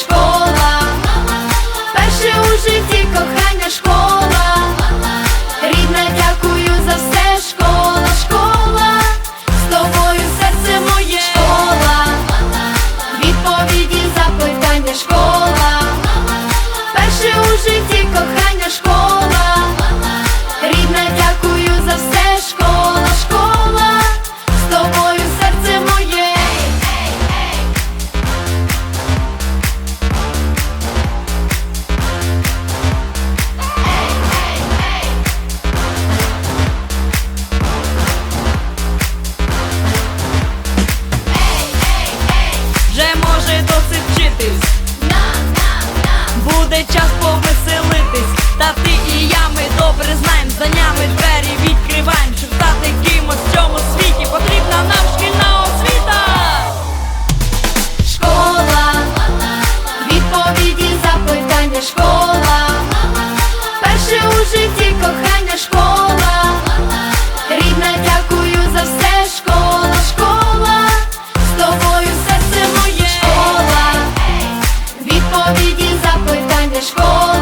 школа, перше у житті кохання школа. кохання школа, перше у житті кохання школа, рідна, дякую за все, школа, школа, з тобою все серце моє. Школа, відповіді, запитання школа.